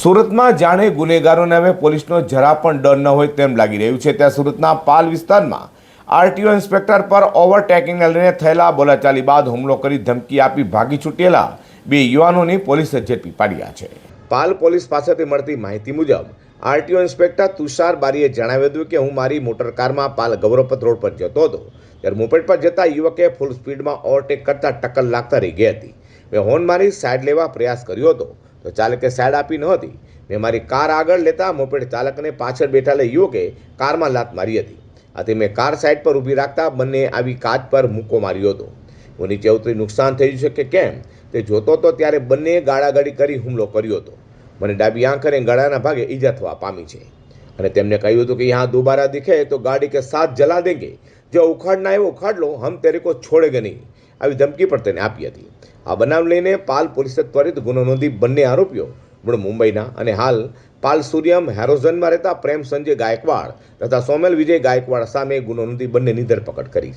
સુરતમાં જાણે ગુનેગારોને હવે પોલીસનો જરા પણ ડર ન હોય તેમ લાગી રહ્યું છે. ત્યાં સુરતના પાલ વિસ્તારમાં આરટીઓ ઇન્સ્પેક્ટર પર ઓવરટેકિંગને લઈને થયેલા બોલાચાલી બાદ હુમલો કરી ધમકી આપી ભાગી છૂટેલા બે યુવાનોની પોલીસે ઝડપી પાડ્યા છે. પાલ પોલીસ પાસેથી મળતી માહિતી મુજબ, આરટીઓ ઇન્સ્પેક્ટર તુષાર બારીએ જણાવ્યું હતું કે હું મારી મોટર કારમાં પાલ ગૌરવપત રોડ પર જતો હતો. ત્યારે મોપેડ પર જતા યુવકે ફૂલ સ્પીડમાં ઓવરટેક કરતા ટક્કર લાગતા રહી ગઈ હતી. મેં હોર્ન મારી સાઈડ લેવા પ્રયાસ કર્યો હતો. તો ચાલકે સાઈડ આપી નહોતી મેં મારી કાર આગળ લેતા મોપેડ ચાલકને પાછળ બેઠાલે યુવકે કારમાં લાત મારી હતી. આથી મેં કાર સાઈડ પર ઊભી રાખતા બંને આવી કાચ પર મૂકો માર્યો હતો. હું નીચે ઉતરી નુકસાન થયું છે કે કેમ? તે જોતો હતો ત્યારે બંને ગાળાગાળી કરી હુમલો કર્યો હતો. મને ડાબી આંખ અને ગળાના ભાગે ઈજા થવા પામી છે. અને તેમને કહ્યું હતું કે યહાં દોબારા દિખે તો ગાડી કે સાથ જલા દેંગે. જો ઉખાડના એવો ઉખાડ લો હમ તેરે કો છોડેગે નહીં. આવી ધમકી પણ તેને આપી હતી. આ બનાવ લઈને પાલ પોલીસે ત્વરિત ગુનો નોંધી બંને આરોપીઓ મૂળ મુંબઈના અને હાલ પાલ સૂર્યમ હેરોઝનમાં રહેતા પ્રેમ સંજય ગાયકવાડ તથા સોમેલ વિજય ગાયકવાડ સામે ગુનો નોંધી બંનેની ધરપકડ કરી છે.